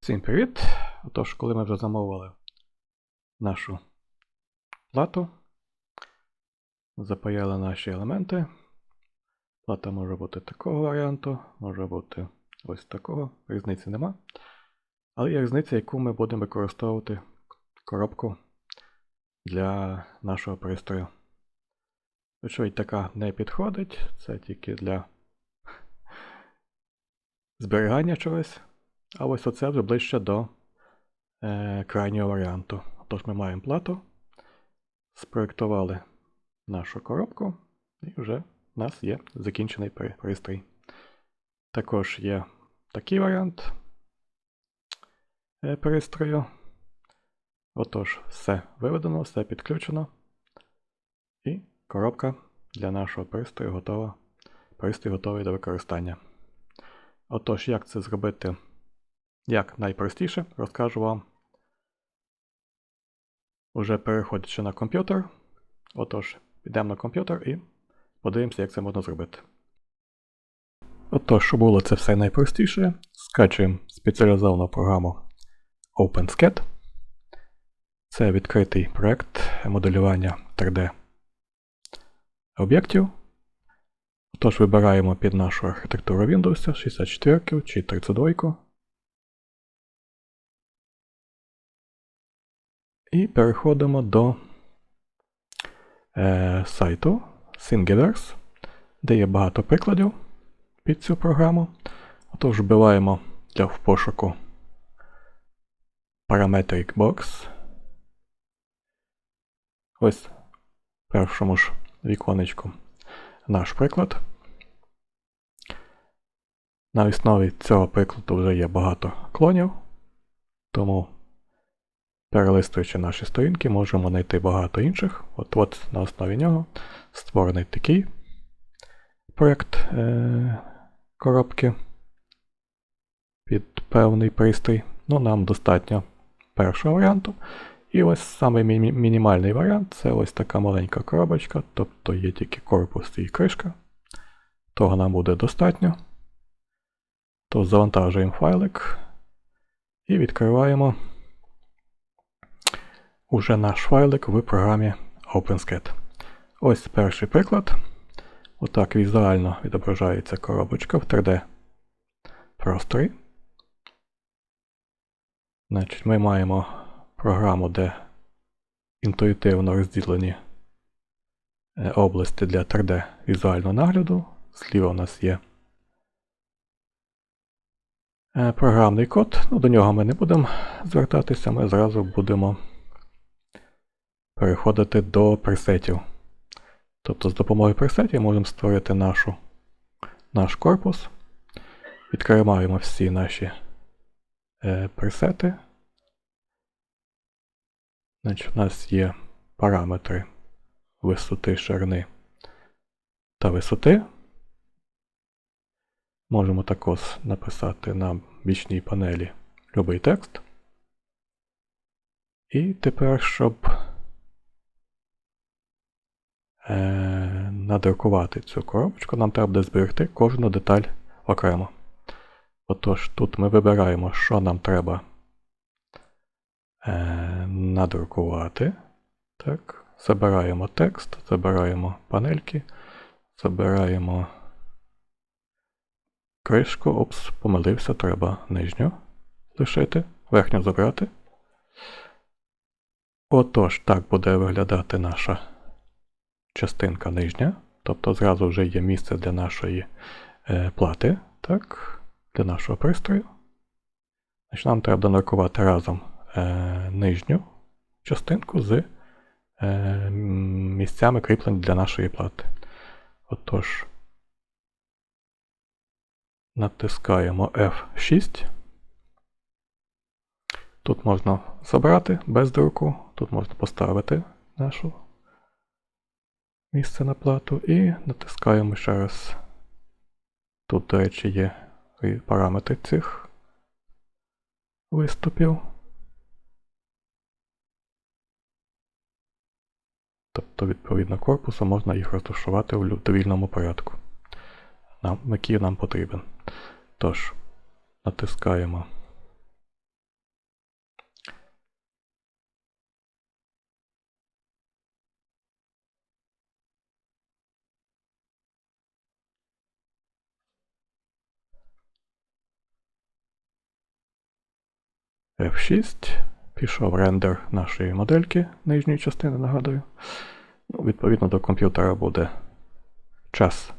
Всім привіт! Отож, коли ми вже замовили нашу плату, запаяли наші елементи. Плата може бути такого варіанту, може бути ось такого, різниці нема. Але є різниця, яку ми будемо використовувати коробку для нашого пристрою. Очевидь, така не підходить, це тільки для зберігання чогось. А ось оце вже ближче до е, крайнього варіанту. Тож ми маємо плату, спроєктували нашу коробку, і вже в нас є закінчений пристрій. Також є такий варіант е, пристрою. Отож, все виведено, все підключено. І коробка для нашого пристрою готова. Пристрій готовий до використання. Отож, як це зробити? Як найпростіше, розкажу вам. Уже переходячи на комп'ютер. Отож, підемо на комп'ютер і подивимося, як це можна зробити. Отож, щоб було це все найпростіше, скачуємо спеціалізовану програму OpenSCAD. Це відкритий проект моделювання 3D об'єктів. Отож, вибираємо під нашу архітектуру Windows 64 чи 32. І переходимо до е, сайту Thingiverse, де є багато прикладів під цю програму. Отож, вбиваємо для в пошуку Parametric Box. Ось в першому ж віконечку наш приклад. На основі цього прикладу вже є багато клонів, тому Перелистуючи наші сторінки, можемо знайти багато інших. От от на основі нього створений такий проєкт е- коробки під певний пристрій. Ну, Нам достатньо першого варіанту. І ось самий мі- мінімальний варіант це ось така маленька коробочка, тобто є тільки корпус і кришка. Того нам буде достатньо. То завантажуємо файлик і відкриваємо уже наш файлик в програмі OpenSCAD. Ось перший приклад. Отак візуально відображається коробочка в 3D просторі. Значить, Ми маємо програму, де інтуїтивно розділені е, області для 3D візуального нагляду. Зліва у нас є е, програмний код. Ну, До нього ми не будемо звертатися, ми зразу будемо переходити до пресетів. Тобто з допомогою пресетів можемо створити нашу, наш корпус. Відкриваємо всі наші е, пресети. Значить, У нас є параметри висоти, ширини та висоти. Можемо також написати на бічній панелі будь-який текст. І тепер, щоб е, надрукувати цю коробочку, нам треба буде зберегти кожну деталь окремо. Отож, тут ми вибираємо, що нам треба е, надрукувати. Так, Забираємо текст, забираємо панельки, забираємо кришку. Опс, помилився, треба нижню лишити, верхню забрати. Отож, так буде виглядати наша частинка нижня, тобто зразу вже є місце для нашої е, плати, так, для нашого пристрою. Значить, Нам треба донаркувати разом е, нижню частинку з е, місцями кріплень для нашої плати. Отож, натискаємо F6. Тут можна забрати без друку, тут можна поставити нашу місце на плату і натискаємо ще раз. Тут, до речі, є параметри цих виступів. Тобто, відповідно корпусу можна їх розташувати у довільному порядку, нам, який нам потрібен. Тож, натискаємо F6. Пішов рендер нашої модельки нижньої частини, нагадую. Ну, відповідно до комп'ютера буде час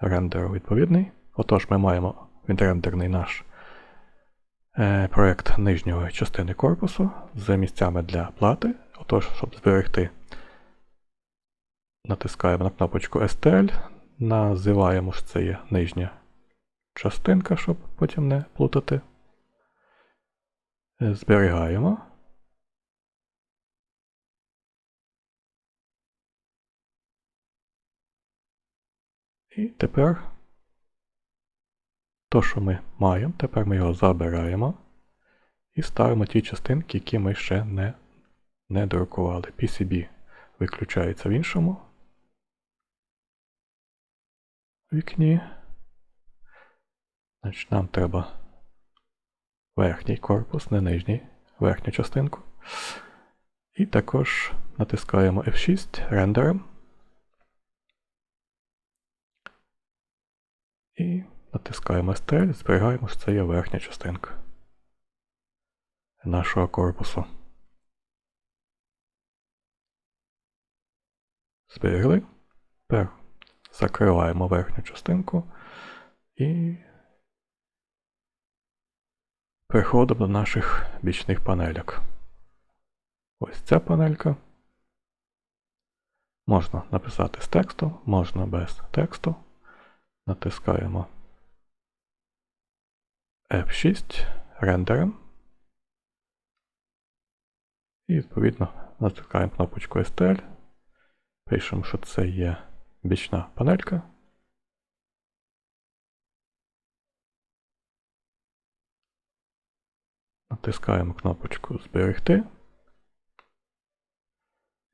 рендеру відповідний. Отож, ми маємо відрендерний наш е, проєкт нижньої частини корпусу з місцями для плати. Отож, щоб зберегти, натискаємо на кнопочку STL, називаємо що це є нижня частинка, щоб потім не плутати. Е, Зберігаємо. І тепер то, що ми маємо, тепер ми його забираємо і ставимо ті частинки, які ми ще не, не друкували. PCB виключається в іншому вікні. Значить, нам треба верхній корпус, не нижній, верхню частинку. І також натискаємо F6 рендером. І натискаємо STL, зберігаємо, що це є верхня частинка нашого корпусу. Зберегли. Тепер закриваємо верхню частинку і переходимо до наших бічних панельок. Ось ця панелька. Можна написати з тексту, можна без тексту. Натискаємо F6 рендером. І відповідно натискаємо кнопочку STL. Пишемо, що це є бічна панелька. Натискаємо кнопочку Зберегти.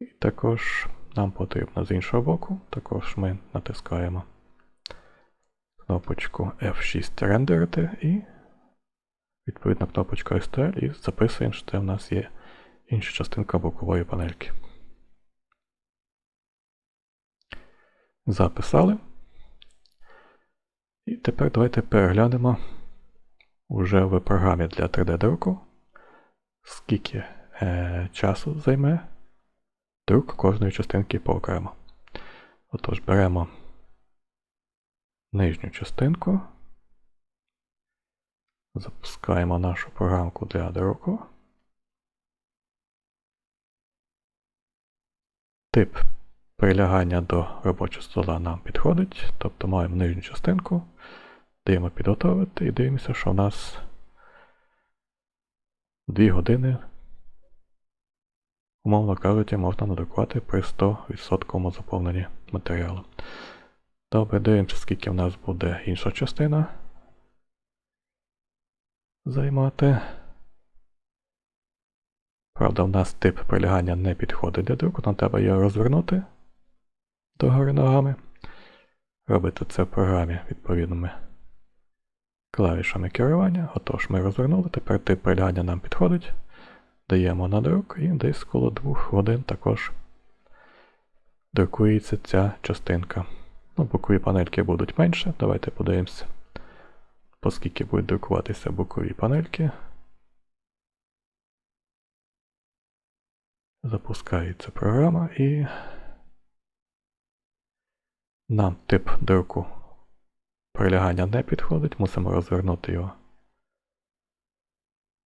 І також нам потрібно з іншого боку, також ми натискаємо кнопочку F6 рендерити і відповідно кнопочку STL і записуємо, що це в нас є інша частинка бокової панельки. Записали. І тепер давайте переглянемо уже в програмі для 3D-друку, скільки е, часу займе друк кожної частинки поокремо. Отож, беремо нижню частинку, запускаємо нашу програмку для друку. Тип прилягання до робочого стола нам підходить, тобто маємо нижню частинку, даємо підготовити і дивимося, що в нас 2 години, умовно кажучи, можна надрукувати при 100% заповненні матеріалу. Добре, дивимося, скільки в нас буде інша частина займати. Правда, в нас тип прилягання не підходить для друку, нам треба його розвернути догори ногами. Робити це в програмі відповідними клавішами керування. Отож, ми розвернули, тепер тип прилягання нам підходить. Даємо на друк і десь коло 2 годин також друкується ця частинка. Ну, бокові панельки будуть менше. Давайте подивимося, оскільки будуть друкуватися бокові панельки. Запускається програма і нам тип друку прилягання не підходить, мусимо розвернути його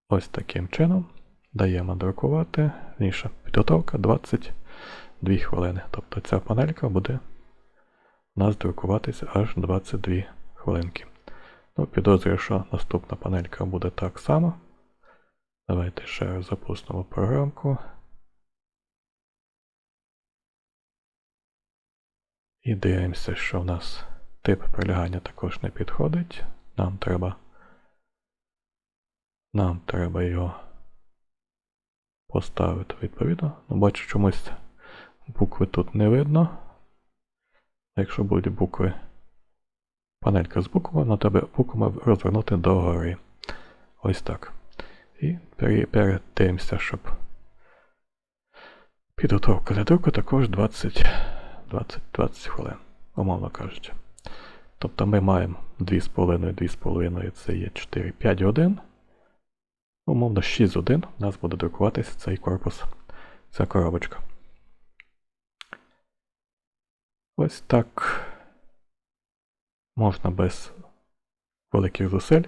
ось таким чином. Даємо друкувати. Інша підготовка 22 хвилини. Тобто ця панелька буде у нас друкуватися аж 22 хвилинки. Ну, Підозрюю, що наступна панелька буде так само. Давайте ще раз запустимо програмку. І дивимося, що в нас тип прилягання також не підходить. Нам треба нам треба його поставити відповідно. Ну, Бачу, чомусь букви тут не видно. Якщо будуть букви панелька з буквами, на тебе буквами розвернути догори. Ось так. І передивимося, щоб підготовка для друку також 20. 20-20 хвилин, умовно кажучи. Тобто ми маємо 2,5-2,5 це є 4-5 годин Умовно 6 з 1 у нас буде друкуватися цей корпус, ця коробочка. Ось так можна без великих зусиль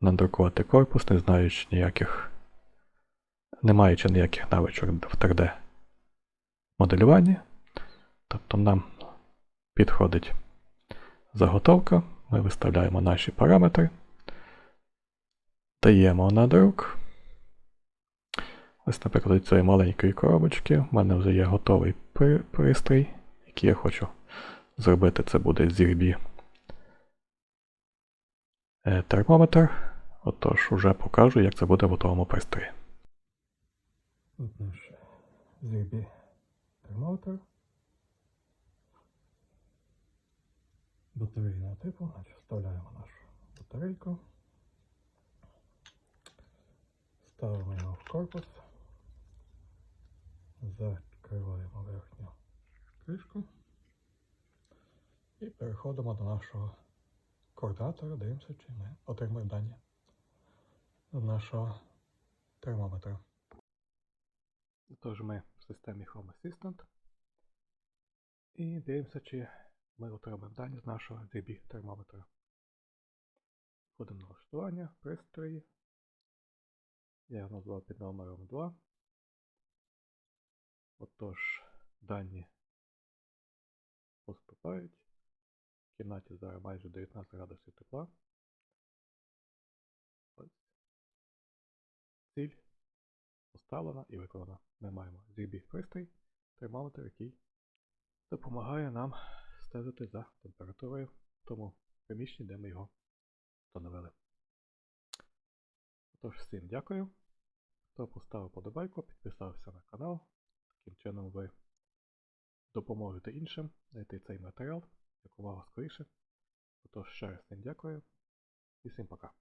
надрукувати корпус, не знаючи ніяких, не маючи ніяких навичок в 3D моделюванні. Тобто нам підходить заготовка, ми виставляємо наші параметри, даємо на друк. Ось, наприклад, цієї маленької коробочки в мене вже є готовий пристрій, який я хочу зробити. Це буде ZRB е, термометр. Отож, уже покажу, як це буде в готовому пристрої. Тут наш ZRB термометр. Батарейного типу, значить вставляємо нашу батарейку. Ставимо його в корпус. Закриваємо верхню кришку. І переходимо до нашого координатора, дивимося, чи ми отримуємо дані з нашого термометра. Тож ми в системі Home Assistant. І дивимося, чи ми отримаємо дані з нашого DB термометра. Входимо на налаштування, пристрої. Я його назвав під номером 2. Отож, дані поступають. В кімнаті зараз майже 19 градусів тепла. Ось. Ціль поставлена і виконана. Ми маємо ZB пристрій, термометр, який допомагає нам стежити за температурою в тому приміщенні, де ми його встановили. Тож всім дякую. Хто поставив подобайку, підписався на канал. Таким чином ви допоможете іншим знайти цей матеріал якомога скоріше. Отож ще раз всім дякую і всім пока.